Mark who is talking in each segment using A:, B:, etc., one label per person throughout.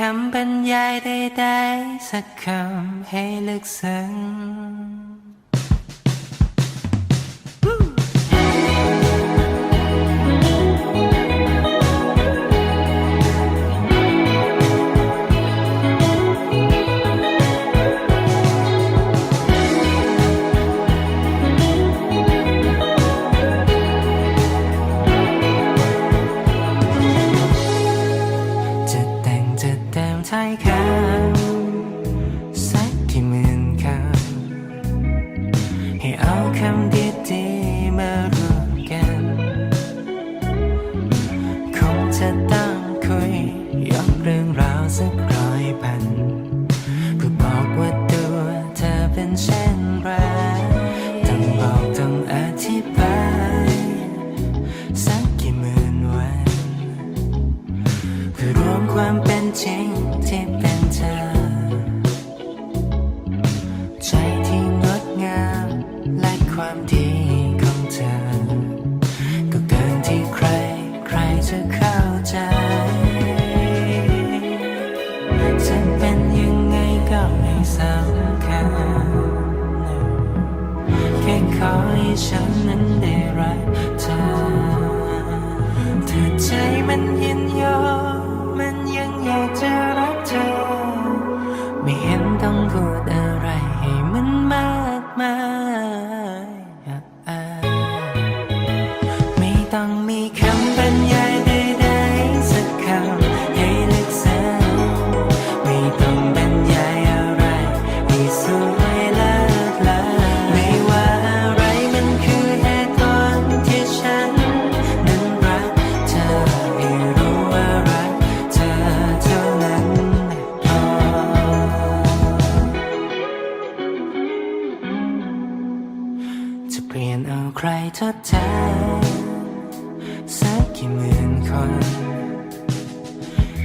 A: คำบรรยายใดๆสักคำให้ลึกซึ้ง ท้ายคำสักกี่หมื่นคำให้เอาคำดีๆมารวมกันคงจะต้องคุยยกเรื่องราวสักร้อยพันเพื่อบอกว่าตัวเธอเป็นเช่นไรต้องบอกต้องอธิบายสักกี่หมื่นวันเพื่อรวมความเป็น จริงที่เป็นเธอ ใจที่งดงามและความดีของเธอ ก็เกินที่ใครใครจะเข้าใจจะเป็นยังไงก็ไม่สำคัญแค่ขอให้ฉันนั้นได้รักเธอถ้าใจมัน ใครทดแทนสักกี่หมื่นคน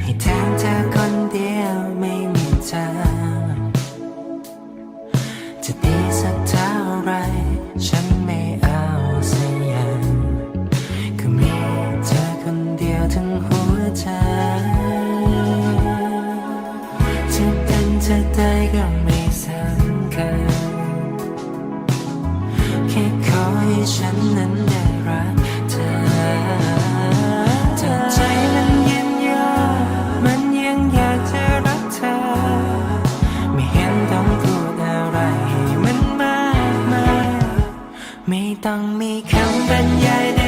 A: ให้แทนเธอคนเดียวไม่มีทางจะดีสักเท่าไร ฉันไม่เอาสักอย่างก็มีเธอคนเดียวทั้งหัวใจจะเป็นจะตายก็ไม่ ไม่ต้องมีคำบรรยาย